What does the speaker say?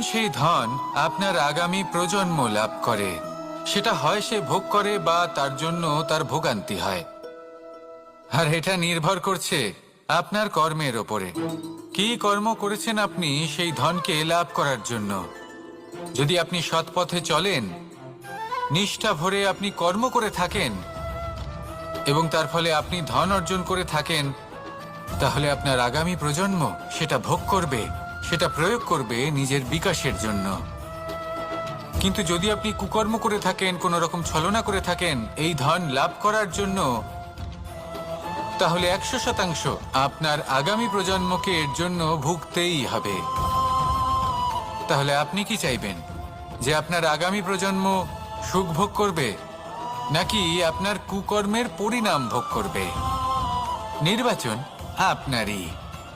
সেই ধন আপনার আগামী প্রজন্ম লাভ করে। সেটা হয় সে ভোগ করে বা তার জন্য তার ভোগান্তি হয়। আর এটা নির্ভর করছে আপনার কর্মের ওপরে। কি কর্ম করেছেন আপনি সেই ধনকে লাভ করার জন্য? যদি আপনি সৎ পথে চলেন, নিষ্ঠা ভরে আপনি কর্ম করে থাকেন, এবং তার ফলে আপনি ধন অর্জন করে থাকেন, তাহলে আপনার আগামী প্রজন্ম সেটা ভোগ করবে। সেটা প্রয়োগ করবে নিজের বিকাশের জন্য। কিন্তু যদি আপনি কুকর্ম করে থাকেন, কোনো রকম ছলনা করে থাকেন, এই ধন লাভ করার জন্য, তাহলে একশো শতাংশ আপনার আগামী প্রজন্মকে এর জন্য ভুগতেই হবে। তাহলে আপনি কি চাইবেন? যে আপনার আগামী প্রজন্ম সুখ ভোগ করবে, নাকি আপনার কুকর্মের পরিণাম ভোগ করবে? নির্বাচন আপনারই।